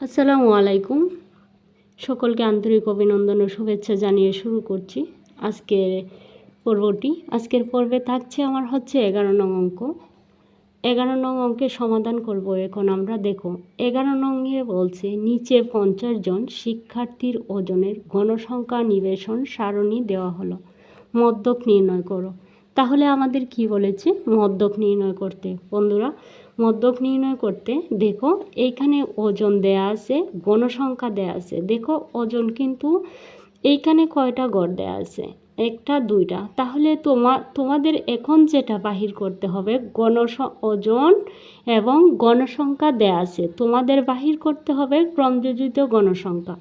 আসসালামু আলাইকুম। সকলকে আন্তরিক অভিনন্দন ও শুভেচ্ছা জানিয়ে শুরু করছি আজকের পর্বটি। আজকের পর্বে থাকছে আমার হচ্ছে এগারো নং অঙ্ক। এগারো নং অঙ্কের সমাধান করব এখন আমরা। দেখো, এগারো নংয়ে বলছে, নিচে পঞ্চাশ জন শিক্ষার্থীর ওজনের গণসংখ্যা নিবেশন সারণী দেওয়া হলো। মদ্যক নির্ণয় করো। তাহলে আমাদের কি বলেছে? মদ্যক নির্ণয় করতে। বন্ধুরা মদ্যক নির্ণয় করতে দেখো এইখানে ওজন দেয়া আছে, গণসংখ্যা দেয়া আছে। দেখো ওজন কিন্তু এইখানে কয়টা গড় দেয়া আছে? একটা, দুইটা। তাহলে তোমার তোমাদের এখন যেটা বাহির করতে হবে, গণস, ওজন এবং গণসংখ্যা দেয়া আছে। তোমাদের বাহির করতে হবে ক্রমযোজিত গণসংখ্যা।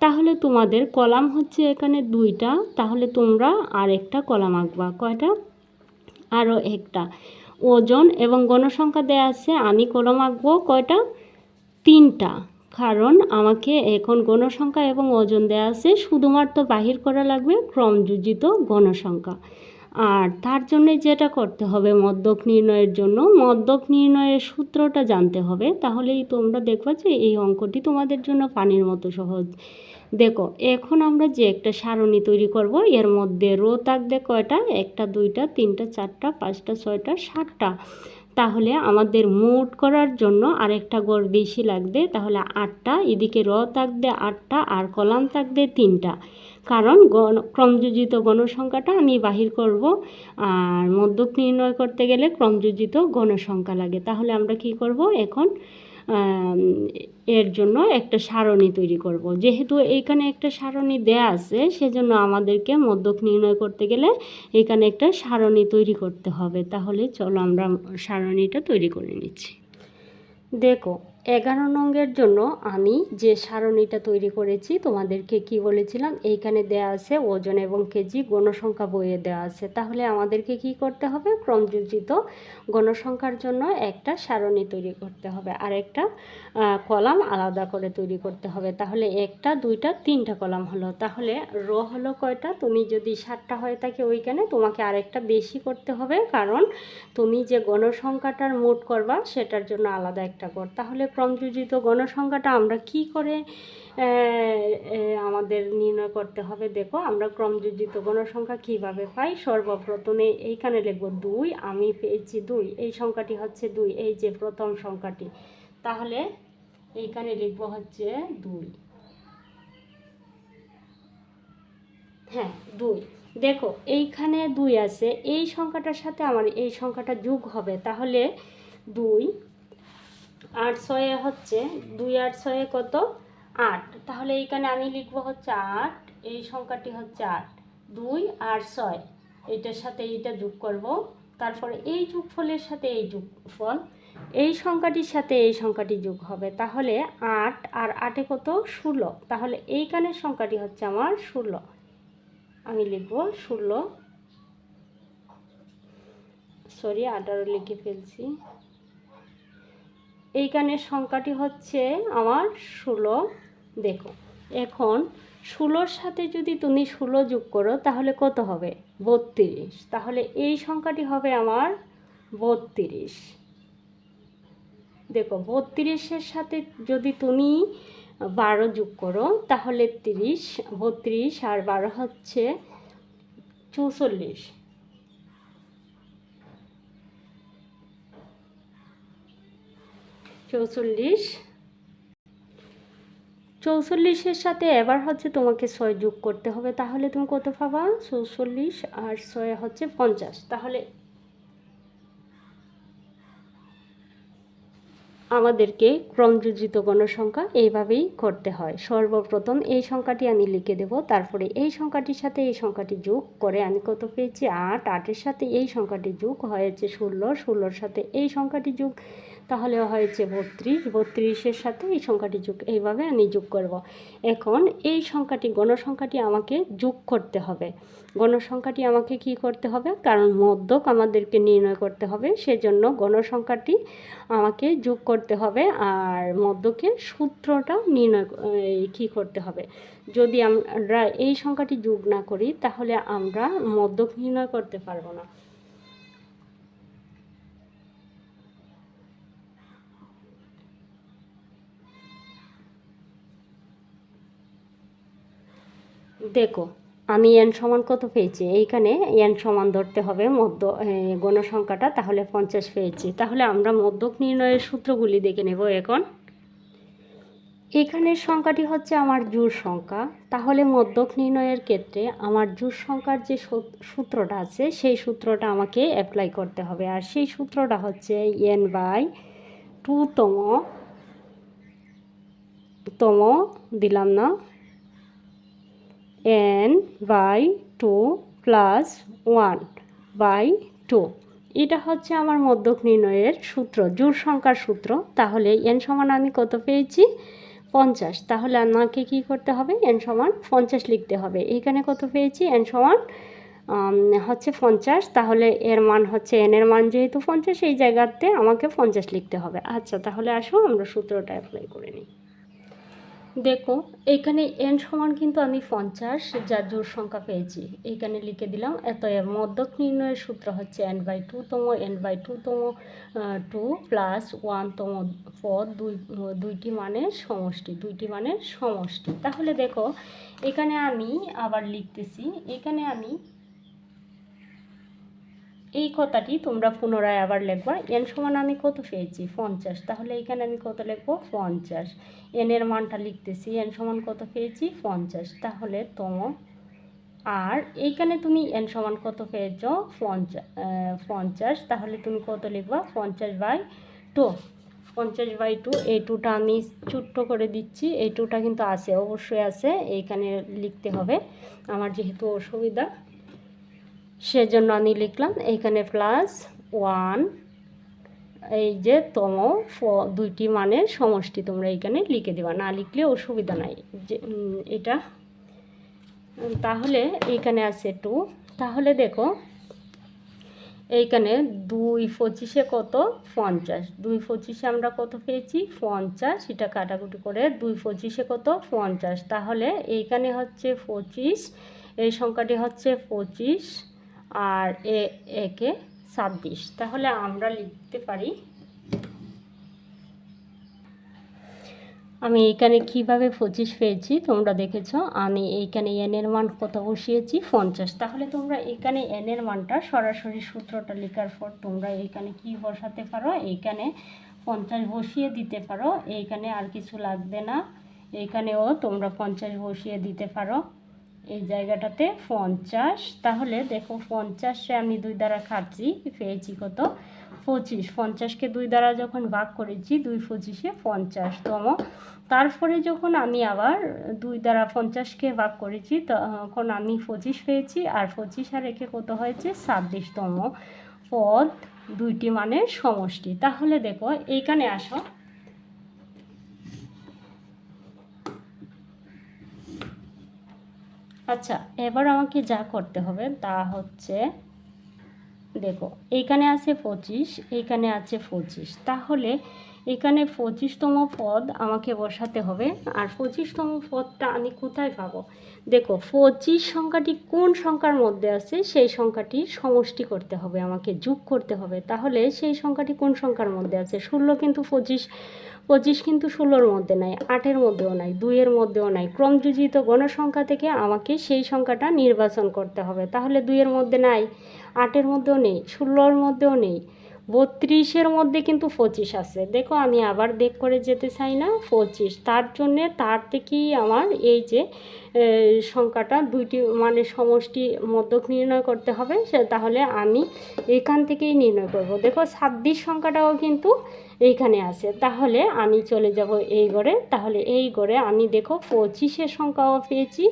তাহলে তোমাদের কলাম হচ্ছে এখানে দুইটা, তাহলে তোমরা আর একটা কলাম আঁকবা। কয়টা? আরও একটা। ওজন এবং গণসংখ্যা দেওয়া আছে, আমি কলম আঁকবো কয়টা? তিনটা। কারণ আমাকে এখন গণসংখ্যা এবং ওজন দেওয়া আছে, শুধুমাত্র বাহির করা লাগবে ক্রমযোজিত গণসংখ্যা। আর তার জন্য যেটা করতে হবে মদ্যক নির্ণয়ের জন্য মদ্যক নির্ণয়ের সূত্রটা জানতে হবে, তাহলেই তোমরা দেখবা যে এই অঙ্কটি তোমাদের জন্য পানির মতো সহজ। দেখো, এখন আমরা যে একটা সারণি তৈরি করব, এর মধ্যে রো থাকবে কয়টা? একটা, দুইটা, তিনটা, চারটা, পাঁচটা, ছয়টা, সাতটা। তাহলে আমাদের মোট করার জন্য আরেকটা গড় বেশি লাগবে, তাহলে আটটা, এদিকে র থাকবে আটটা আর কলাম থাকবে তিনটা। কারণ গণ, ক্রমযোজিত গণসংখ্যাটা আমি বাহির করব, আর মধ্যক নির্ণয় করতে গেলে ক্রমযোজিত গণসংখ্যা লাগে। তাহলে আমরা কি করব এখন? এর জন্য একটা সারণী তৈরি করব। যেহেতু এইখানে একটা সারণী দেয়া আছে, সেজন্য আমাদেরকে মদ্যক নির্ণয় করতে গেলে এখানে একটা সারণী তৈরি করতে হবে তাহলে চলো আমরা সারণীটা তৈরি করে নিচ্ছি দেখো এগারো নঙ্গের জন্য আমি যে সারণীটা তৈরি করেছি, তোমাদেরকে কি বলেছিলাম? এইখানে দেয়া আছে ওজন এবং কেজি গণসংখ্যা বইয়ে দেওয়া আছে। তাহলে আমাদেরকে কি করতে হবে? ক্রমযোজিত গণসংখ্যার জন্য একটা সারণী তৈরি করতে হবে। আর একটা কলাম আলাদা করে তৈরি করতে হবে। তাহলে একটা, দুইটা, তিনটা কলাম হলো। তাহলে রো হলো কয়টা? তুমি যদি সাতটা হয়ে থাকে ওইখানে, তোমাকে আরেকটা বেশি করতে হবে। কারণ তুমি যে গণসংখ্যাটার মোট করবা, সেটার জন্য আলাদা একটা কর। তাহলে ক্রমযোজিত গণসংখ্যাটা আমরা কি করে আমাদের নির্ণয় করতে হবে? দেখো, আমরা ক্রমযোজিত গণসংখ্যা কীভাবে পাই? সর্বপ্রথমে এইখানে লিখব দুই, আমি পেয়েছি দুই। এই সংখ্যাটি হচ্ছে দুই, এই যে প্রথম সংখ্যাটি। তাহলে এইখানে লিখব হচ্ছে দুই। হ্যাঁ দুই। দেখো, এইখানে দুই আছে। এই সংখ্যাটার সাথে আমার এই সংখ্যাটা যোগ হবে। তাহলে দুই আট ছয়ে হচ্ছে দুই আট ছয়ে কত? আট। তাহলে এইখানে আমি লিখব হচ্ছে আট, এই সংখ্যাটি হচ্ছে আট। দুই আর ছয় এইটার সাথে এইটা যোগ করব। তারপরে এই যোগফলের সাথে এই যোগফল, এই সংখ্যাটির সাথে এই সংখ্যাটি যোগ হবে। তাহলে আট আর আটে কত? ষোলো। তাহলে এইখানের সংখ্যাটি হচ্ছে আমার ষোলো। আমি লিখব ষোলো। সরি আঠারো লিখে ফেলছি। এইখানের সংখ্যাটি হচ্ছে আমার ষোলো। দেখো, এখন ষোলোর সাথে যদি তুমি ষোলো যোগ করো, তাহলে কত হবে? বত্রিশ। তাহলে এই সংখ্যাটি হবে আমার বত্রিশ। দেখো, বত্রিশের সাথে যদি তুমি বারো যোগ করো, তাহলে তিরিশ, বত্রিশ আর বারো হচ্ছে চৌচল্লিশ। চৌচল্লিশ। চৌচল্লিশের সাথে এবার হচ্ছে তোমাকে ছয় যোগ করতে হবে। তাহলে তুমি কত পাবা? চৌচল্লিশ আর ছয় হচ্ছে পঞ্চাশ। তাহলে আমাদেরকে ক্রমযোজিত গণসংখ্যা এইভাবেই করতে হয়। সর্বপ্রথম এই সংখ্যাটি আমি লিখে দেব। তারপরে এই সংখ্যাটির সাথে এই সংখ্যাটি যোগ করে আমি কত পেয়েছি? আট। আটের সাথে এই সংখ্যাটি যোগ হয়েছে ষোলো। ষোলোর সাথে এই সংখ্যাটি যোগ তাহলে হয়েছে বত্রিশ, বত্রিশের সাথে এই সংখ্যাটি যোগ, এইভাবে আমি যোগ করব। এখন এই সংখ্যাটি, গণসংখ্যাটি আমাকে যোগ করতে হবে। গণসংখ্যাটি আমাকে কি করতে হবে? কারণ মধ্যক আমাদেরকে নির্ণয় করতে হবে, সেজন্য গণসংখ্যাটি আমাকে যোগ করতে হবে আর মধ্যকে সূত্রটা নির্ণয় কী করতে হবে। যদি আমরা এই সংখ্যাটি যোগ না করি, তাহলে আমরা মধ্যক নির্ণয় করতে পারব না। দেখো, আমি এন সমান কত পেয়েছি? এইখানে এন সমান ধরতে হবে মধ্য গণসংখ্যাটা তাহলে পঞ্চাশ পেয়েছি। তাহলে আমরা মধ্যক নির্ণয়ের সূত্রগুলি দেখে নেব এখন। এখানের সংখ্যাটি হচ্ছে আমার জোর সংখ্যা। তাহলে মধ্যক নির্ণয়ের ক্ষেত্রে আমার জোর সংখ্যার যে সূত্রটা আছে, সেই সূত্রটা আমাকে অ্যাপ্লাই করতে হবে। আর সেই সূত্রটা হচ্ছে এন বাই টুতম তম দিলাম না। N by two plus one by two এটা হচ্ছে আমার মধ্যক নির্ণয়ের সূত্র জোর সংখ্যার সূত্র। তাহলে এন সমান আমি কত পেয়েছি? পঞ্চাশ। তাহলে আমাকে কি করতে হবে? এন সমান পঞ্চাশ লিখতে হবে। এখানে কত পেয়েছি? এন সমান হচ্ছে পঞ্চাশ। তাহলে এর মান হচ্ছে এন এর মান যেহেতু পঞ্চাশ, এই জায়গাতে আমাকে পঞ্চাশ লিখতে হবে। আচ্ছা তাহলে আসো আমরা সূত্রটা অ্যাপ্লাই করে নিই। দেখো এইখানে এন সমান কিন্তু আমি পঞ্চাশ যা জোর সংখ্যা পেয়েছি। এইখানে লিখে দিলাম এত মধ্যক নির্ণয়ের সূত্র হচ্ছে এন বাই টুতম এন বাই টুতম টু প্লাস ওয়ানতম পদ দুই, দুইটি মানের সমষ্টি, দুইটি মানের সমষ্টি। তাহলে দেখো, এখানে আমি আবার লিখতেছি, এখানে আমি এই কথাটি তোমরা পুনরায় আবার লিখবা। এন সমান আমি কত পেয়েছি? পঞ্চাশ। তাহলে এখানে আমি কত লিখব? পঞ্চাশ। এনের মানটা লিখতেছি। এন সমান কত পেয়েছি? পঞ্চাশ। তাহলে তম আর এইখানে তুমি এন সমান কত পেয়েছ? পঞ্চাশ পঞ্চাশ। তাহলে তুমি কত লিখবা? পঞ্চাশ বাই টু। পঞ্চাশ বাই টু। এই টুটা আমি ছোট্ট করে দিচ্ছি। এই টুটা কিন্তু আছে, অবশ্যই আছে। এইখানে লিখতে হবে। আমার যেহেতু অসুবিধা। সেজন্য আমি লিখলাম এইখানে প্লাস ওয়ান এই যে তম দুইটি মানের সমষ্টি তোমরা এইখানে লিখে দেবা। না লিখলে অসুবিধা নাই। যে এটা, তাহলে এইখানে আছে টু তাহলে দেখো, এইখানে দুই পঁচিশে কত? পঞ্চাশ। দুই পঁচিশে আমরা কত পেয়েছি? পঞ্চাশ। এটা কাটাকুটি করে দুই পঁচিশে কত? পঞ্চাশ। তাহলে এইখানে হচ্ছে পঁচিশ, এই সংখ্যাটি হচ্ছে পঁচিশ। আর এ, একে ছাব্বিশ। তাহলে আমরা লিখতে পারি, আমি এইখানে কীভাবে পঁচিশ পেয়েছি তোমরা দেখেছ? আমি এইখানে এনের মান কত বসিয়েছি? পঞ্চাশ। তাহলে তোমরা এখানে এনের মানটা সরাসরি সূত্রটা লেখার পর তোমরা এইখানে কি বসাতে পারো? এইখানে পঞ্চাশ বসিয়ে দিতে পারো। এইখানে আর কিছু লাগবে না। এইখানেও তোমরা পঞ্চাশ বসিয়ে দিতে পারো। এই জায়গাটাতে পঞ্চাশ। তাহলে দেখো পঞ্চাশে আমি দুই দ্বারা খাচ্ছি পেয়েছি কত? পঁচিশ। পঞ্চাশকে দুই দ্বারা যখন ভাগ করেছি, দুই পঁচিশে পঞ্চাশতম তারপরে যখন আমি আবার দুই দ্বারা পঞ্চাশকে ভাগ করেছি তখন আমি পঁচিশ পেয়েছি, আর পঁচিশ আর একে কত হয়েছে? ছাব্বিশতম পদ দুইটি মানের সমষ্টি। তাহলে দেখো, এইখানে আসো। আচ্ছা এবার আমাকে যা করতে হবে তা হচ্ছে, দেখো এইখানে আছে পঁচিশ এইখানে আছে পঁচিশ। তাহলে এখানে পঁচিশতম পদ আমাকে বসাতে হবে। আর পঁচিশতম পদটা আমি কোথায় পাবো? দেখো, পঁচিশ সংখ্যাটি কোন সংখ্যার মধ্যে আছে, সেই সংখ্যাটি সমষ্টি করতে হবে, আমাকে যোগ করতে হবে। তাহলে সেই সংখ্যাটি কোন সংখ্যার মধ্যে আছে? ষোলো কিন্তু পঁচিশ পঁচিশ কিন্তু ষোলোর মধ্যে নাই, আটের মধ্যেও নাই, দুইয়ের মধ্যেও নাই। ক্রমযোজিত গণসংখ্যা থেকে আমাকে সেই সংখ্যাটা নির্বাচন করতে হবে। তাহলে দুইয়ের মধ্যে নাই, আটের মধ্যেও নেই, ষোলোর মধ্যেও নেই। বত্রিশের মধ্যে কিন্তু পঁচিশ আছে। দেখো, আমি আবার দেখ করে যেতে চাই না, পঁচিশ। তার জন্যে তার থেকেই আমার এই যে সংখ্যাটা দুইটি মানে সমষ্টি মধ্যক নির্ণয় করতে হবে, সে তাহলে আমি এখান থেকেই নির্ণয় করব। দেখো, ছাব্বিশ সংখ্যাটাও কিন্তু এইখানে আছে। তাহলে আমি চলে যাব এই ঘরে তাহলে এই ঘরে আমি দেখো, পঁচিশের সংখ্যাও পেয়েছি।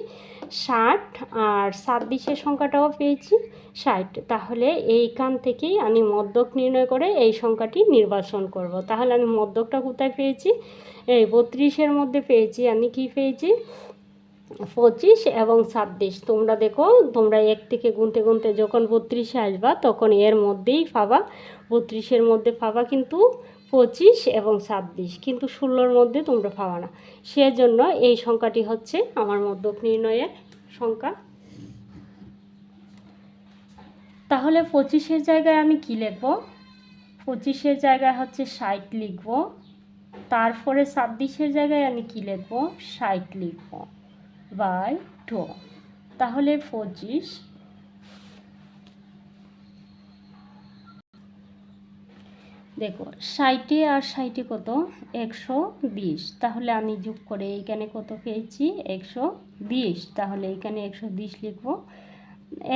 ষাট আর ছাব্বিশের সংখ্যাটাও পেয়েছি, ষাট। তাহলে এইখান থেকেই আমি মদ্যক নির্ণয় করে এই সংখ্যাটি নির্বাচন করব। তাহলে আমি মদ্যকটা কোথায় পেয়েছি? এই বত্রিশের মধ্যে পেয়েছি, আমি কি পেয়েছি? পঁচিশ এবং ছাব্বিশ। তোমরা দেখো, তোমরা এক থেকে গুনতে গুনতে যখন বত্রিশে আসবা, তখন এর মধ্যেই পাবা। বত্রিশের মধ্যে পাবা কিন্তু পঁচিশ এবং ছাব্বিশ, কিন্তু ষোলোর মধ্যে তোমরা পাবা না। সেজন্য এই সংখ্যাটি হচ্ছে আমার মধ্যক নির্ণয়ের সংখ্যা। তাহলে পঁচিশের জায়গায় আমি কি লিখব? পঁচিশের জায়গায় হচ্ছে ষাট লিখব। তারপরে ছাব্বিশের জায়গায় আমি কি লিখব? ষাট লিখব বাই টু তাহলে পঁচিশ দেখো, ষাটে আর ষাটে কত? একশো বিশ। তাহলে আমি যোগ করে এইখানে কত পেয়েছি? একশো বিশ। তাহলে এখানে একশো বিশ লিখব।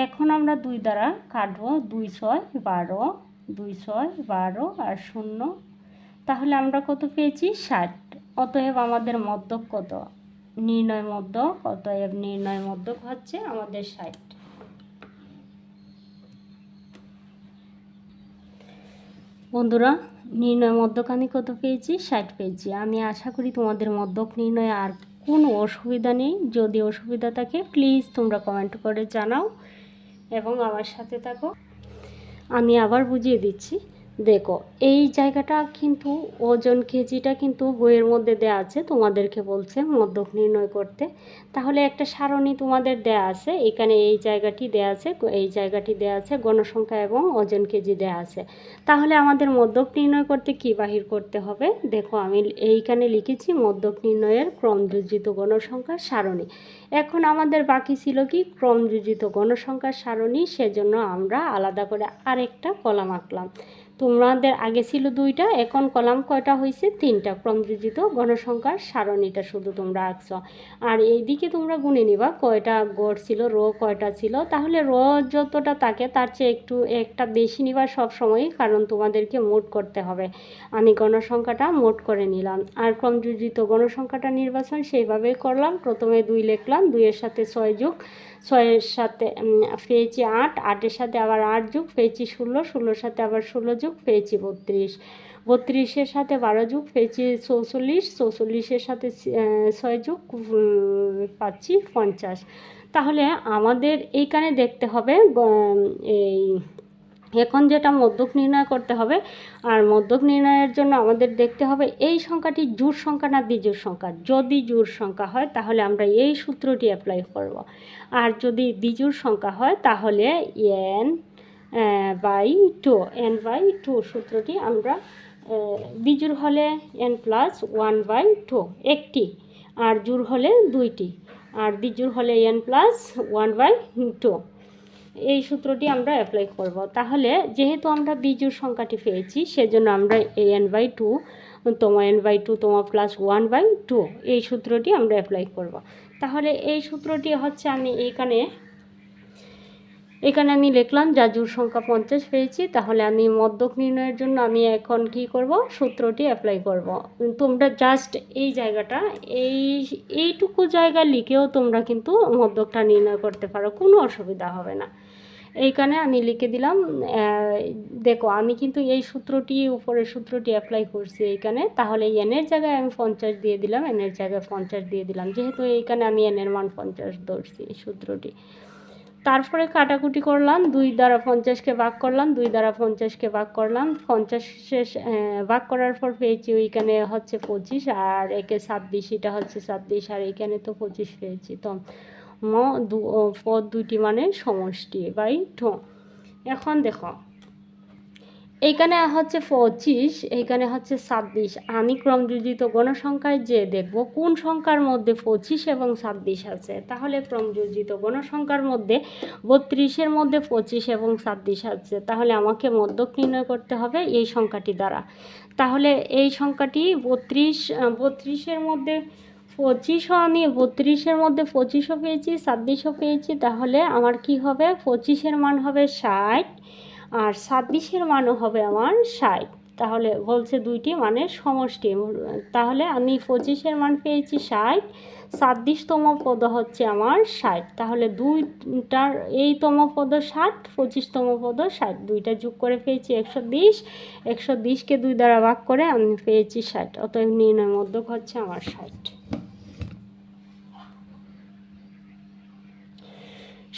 এখন আমরা দুই দ্বারা কাটবো, দুই ছয় বারো, দুই ছয় বারো আর শূন্য। তাহলে আমরা কত পেয়েছি? ষাট। অতএব আমাদের মদ্যক কত? নির্ণয় মদ্যক অতএব নির্ণয় মদ্যক হচ্ছে আমাদের ষাট। বন্ধুরা, নির্ণয় আমি কত পেয়েছি? ষাট পেয়েছি। আমি আশা করি তোমাদের মদ্যক নির্ণয়ে আর কোনো অসুবিধা নেই। যদি অসুবিধা থাকে প্লিজ তোমরা কমেন্ট করে জানাও এবং আমার সাথে থাকো। আমি আবার বুঝিয়ে দিচ্ছি। দেখো, এই জায়গাটা কিন্তু ওজন কেজিটা কিন্তু বইয়ের মধ্যে দেয়া আছে, তোমাদেরকে বলছে মদ্যক নির্ণয় করতে। তাহলে একটা সারণী তোমাদের দেয়া আছে, এখানে এই জায়গাটি দেয়া আছে, এই জায়গাটি দেয়া আছে, গণসংখ্যা এবং ওজন কেজি দেয়া আছে। তাহলে আমাদের মদ্যক নির্ণয় করতে কি বাহির করতে হবে? দেখো, আমি এইখানে লিখেছি মদ্যক নির্ণয়ের ক্রমযোজিত গণসংখ্যার সারণী। এখন আমাদের বাকি ছিল কি? ক্রমযোজিত গণসংখ্যার সারণী, সেজন্য আমরা আলাদা করে আরেকটা কলাম আঁকলাম। তোমাদের আগে ছিল দুইটা, এখন কলাম কয়টা হয়েছে তিনটা। ক্রমযোজিত গণসংখ্যার সারণীটা শুধু তোমরা আঁকছ। আর এইদিকে তোমরা গুনে নিবা, কয়টা গড় ছিল, রো কয়টা ছিল। তাহলে রো যতটা থাকে, তার চেয়ে একটু, একটা বেশি নিবা সব সময় কারণ তোমাদেরকে মোট করতে হবে। আমি গণসংখ্যাটা মোট করে নিলাম। আর ক্রমযোজিত গণসংখ্যাটা নির্বাচন সেইভাবেই করলাম। প্রথমে দুই লিখলাম, দুইয়ের সাথে ছয় যুগ। ছয়ের সাথে পেয়েছি আট, আটের সাথে আবার আট যুগ, পেয়েছি ষোলো, ষোলোর সাথে আবার ষোলো যুগ, পেয়েছি বত্রিশ। বত্রিশের সাথে বারো যুগ, পেয়েছি চৌচল্লিশ, চৌচল্লিশের সাথে ছয় যুগ পাচ্ছি পঞ্চাশ। তাহলে আমাদের এইখানে দেখতে হবে এই এখন যেটা মধ্যক নির্ণয় করতে হবে, আর মধ্যক নির্ণয়ের জন্য আমাদের দেখতে হবে এই সংখ্যাটি জোর সংখ্যা না দ্বিজোড় সংখ্যা। যদি জোর সংখ্যা হয়, তাহলে আমরা এই সূত্রটি অ্যাপ্লাই করব। আর যদি দ্বিজোড় সংখ্যা হয়, তাহলে n by two n by two সূত্রটি আমরা দ্বিজোড় হলে n plus one by two একটি। আর জোর হলে দুইটি। আর দ্বিজোড় হলে n plus one by two এই সূত্রটি আমরা অ্যাপ্লাই করব। তাহলে যেহেতু আমরা বিজুর সংখ্যাটি পেয়েছি, সেজন্য আমরা এ এন বাই টু তোমা এন বাই টু তোমা প্লাস ওয়ান বাই টু এই সূত্রটি আমরা অ্যাপ্লাই করব। তাহলে এই সূত্রটি হচ্ছে আমি এইখানে এখানে আমি লিখলাম যা জোর সংখ্যা পঞ্চাশ পেয়েছি, তাহলে আমি মদ্যক নির্ণয়ের জন্য আমি এখন কি করব? সূত্রটি অ্যাপ্লাই করব। তোমরা জাস্ট এই জায়গাটা, এই, এইটুকু জায়গা লিখেও তোমরা কিন্তু মদ্যকটা নির্ণয় করতে পারো, কোনো অসুবিধা হবে না। এইখানে আমি লিখে দিলাম দেখো আমি কিন্তু এই সূত্রটি, উপরের সূত্রটি অ্যাপ্লাই করছি এইখানে, তাহলে এনের জায়গায় আমি পঞ্চাশ দিয়ে দিলাম এনের জায়গায় পঞ্চাশ দিয়ে দিলাম। যেহেতু এইখানে আমি এনের মান পঞ্চাশ ধরছি সূত্রটি। তারপরে কাটাকুটি করলাম, দুই দ্বারা পঞ্চাশকে ভাগ করলাম, দুই দ্বারা পঞ্চাশকে ভাগ করলাম। পঞ্চাশ শেষ ভাগ করার পর পেয়েছি ওইখানে হচ্ছে পঁচিশ, আর একে ছাব্বিশ, এটা হচ্ছে ছাব্বিশ, আর এইখানে তো পঁচিশ পেয়েছি, তো ম দু পদ দুইটি মানে সমষ্টি বাই ঠ। এখন দেখো। এইখানে হচ্ছে পঁচিশ, এইখানে হচ্ছে ছাব্বিশ। আমি ক্রমযোজিত গণসংখ্যায় যে দেখব, কোন সংখ্যার মধ্যে পঁচিশ এবং ছাব্বিশ আছে? তাহলে ক্রমযোজিত গণসংখ্যার মধ্যে বত্রিশের মধ্যে পঁচিশ এবং ছাব্বিশ আছে। তাহলে আমাকে মধ্যক নির্ণয় করতে হবে এই সংখ্যাটি দ্বারা। তাহলে এই সংখ্যাটি বত্রিশ, বত্রিশের মধ্যে পঁচিশও আমি বত্রিশের মধ্যে পঁচিশও পেয়েছি ছাব্বিশও পেয়েছি, তাহলে আমার কি হবে? পঁচিশের মান হবে ষাট আর ছাব্বিশের মানও হবে আমার ষাট। তাহলে বলছে দুইটি মানের সমষ্টি। তাহলে আমি পঁচিশের মান পেয়েছি ষাট, ছাব্বিশতম পদ হচ্ছে আমার ষাট। তাহলে দুইটার এইতম পদ ষাট, পঁচিশতম পদ ষাট। দুইটা যোগ করে পেয়েছি একশো বিশ, একশো বিশকে দুই দ্বারা ভাগ করে আমি পেয়েছি ষাট। অতএব নির্ণয় মধ্যক হচ্ছে আমার ষাট।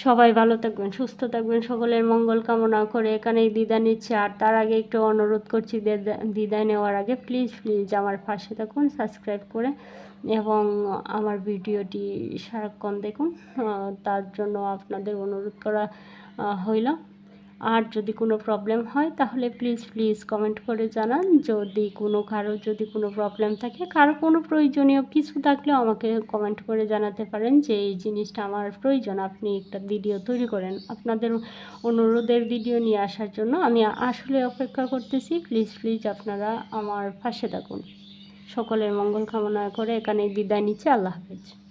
সবাই ভালো থাকবেন, সুস্থ থাকবেন, সকলের মঙ্গল কামনা করে এখানেই দিদা নিচ্ছে। আর তার আগে একটু অনুরোধ করছি দিদায় নেওয়ার আগে প্লিজ প্লিজ আমার পাশে থাকুন সাবস্ক্রাইব করে এবং আমার ভিডিওটি সারাক্ষণ দেখুন। তার জন্য আপনাদের অনুরোধ করা হইল। আর যদি কোনো প্রবলেম হয়, তাহলে প্লিজ প্লিজ কমেন্ট করে জানান। যদি কোনো কারও, যদি কোনো প্রবলেম থাকে, কারও কোনো প্রয়োজনীয় কিছু থাকলেও আমাকে কমেন্ট করে জানাতে পারেন যে, এই জিনিসটা আমার প্রয়োজন, আপনি একটা ভিডিও তৈরি করেন। আপনাদের অনুরোধের ভিডিও নিয়ে আসার জন্য আমি আসলে অপেক্ষা করতেছি। প্লিজ প্লিজ আপনারা আমার পাশে থাকুন। সকলের মঙ্গল কামনা করে এখানে বিদায় নিচ্ছে। আল্লাহ হাফেজ।